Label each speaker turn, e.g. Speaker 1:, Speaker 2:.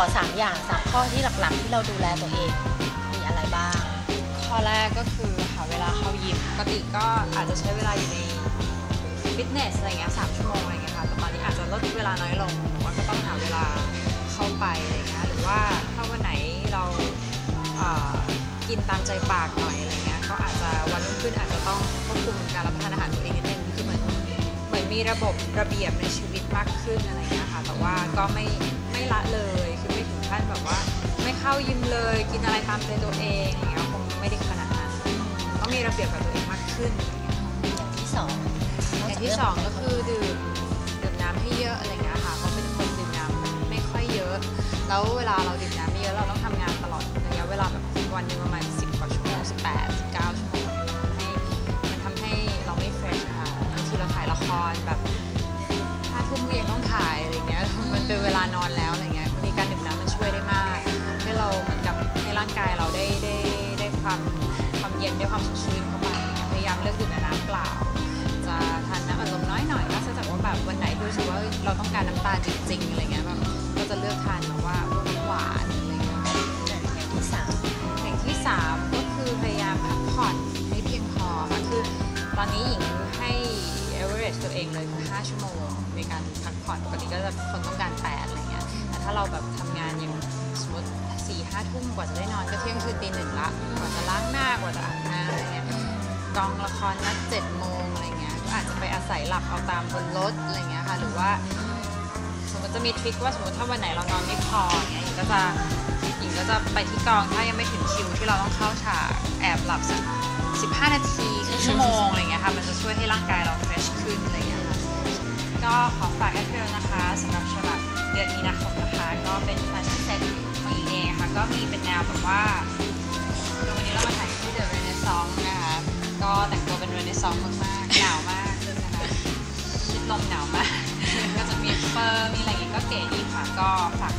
Speaker 1: อสามอย่างสามข้อที่หลักๆ ที่เราดูแลตัวเอง มีอะไรบ้าง
Speaker 2: ข้อแรกก็คือหาเวลาเข้ายิมปกติก็อาจจะใช้เวลาอยู่ในฟิตเนสอะไรเงี้ยสามชั่วโมงอะไรเงี้ยค่ะแต่ตอนนี้อาจจะลดเวลาน้อยลงแต่ว่าก็ต้องหาเวลาเข้าไปอะไรเงี้ยหรือว่าถ้าวันไหนเรากินตามใจปากหน่อยอะไรเงี้ยก็อาจจะวันรุ่งขึ้นอาจจะต้องควบคุมการรับประทานอาหารตัวเองนิดนึงคือเหมือนเหมือนมีระบบระเบียบในชีวิตมากขึ้นอะไรเงี้ยค่ะแต่ว่าก็ไม่ไม่ละเลย ถึงขั้นแบบว่า ไม่เข้ายิมเลยกินอะไรตามใจตัวเองอะไรเงี้ยคงไม่ได้ขนาดนั้นต้องมีระเบียบกับตัวเองมากขึ้นอะไรเงี้ยค่ะ
Speaker 1: อย่างที่สอง
Speaker 2: อย่างที่สองก็คือดื่มดื่มน้ำให้เยอะอะไรเงี้ยค่ะเพราะเป็นคนดื่มน้ำไม่ค่อยเยอะ แล้วเวลาเราดื่มน้ำไม่เยอะเราต้องทำงานตลอดระยะเวลาแบบวันนึงประมาณ10กว่าชั่วโมง18 19ชั่วโมงให้มันทำให้เราไม่เฟรชค่ะบางทีเราถ่ายละครแบบห้าทุ่มก็ยังต้องถ่ายอะไรเงี้ยมันเป็นเวลานอนแล้ว ได้ได้ได้ความความเย็นได้ความสดชื่นเข้าไปพยายามเลือกดื่มน้ำเปล่า จะทานน้ำอัดลมน้อยหน่อยนอกจากว่าแบบวันไหนที่รู้สึกว่าเราต้องการน้ำตาลจริงๆอะไรเงี้ยแบบก็จะเลือกทานแบบว่าพวกหวานอะไรเงี้ย
Speaker 1: อย่างที่สาม
Speaker 2: อย่างที่สามก็คือพยายามพักผ่อนให้เพียงพอค่ะคือตอนนี้หญิงให้ average ตัวเองเลยคือ5ชั่วโมงในการพักผ่อนปกติก็จะคนต้องการ8อะไรเงี้ยแต่ถ้าเราแบบทำงาน ห้าทุ่มกว่าจะได้นอนก็เที่ยงคืนตีหนึ่งละกว่าจะล้างหน้ากว่าจะอาบน้ำอะไรเงี้ยกองละครนัดเจ็ดโมงอะไรเงี้ยก็อาจจะไปอาศัยหลับเอาตามบนรถอะไรเงี้ยค่ะหรือว่าสมมติจะมีทริคว่าสมมติถ้าวันไหนเรานอนไม่พอเงี้ยหญิงก็จะหญิงก็จะไปที่กองถ้ายังไม่ถึงคิวที่เราต้องเข้าฉากแอบหลับสัก15นาทีครึ่งชั่วโมงอะไรเงี้ยค่ะมันจะช่วยให้ร่างกายเราเฟรชขึ้นอะไรเงี้ยค่ะก็ขอฝากแอปเปิลนะคะสำหรับฉบับเดือนมีนาคมนะคะ ก็เป็นแฟชั่นเซ็ตของหญิงเอง ก็มีเป็นแนวแบบว่าคือวันนี้เรามาถ่ายที่เดอะเรเนซองนะคะ ก็แต่งตัวเป็นเรเนซองมากๆ หนาวมากนะคะชิดลมหนาวมาก ก็จะมีเฟอร์มีอะไรอย่างงี้ก็เก๋ดีค่ะ ก็ฝาก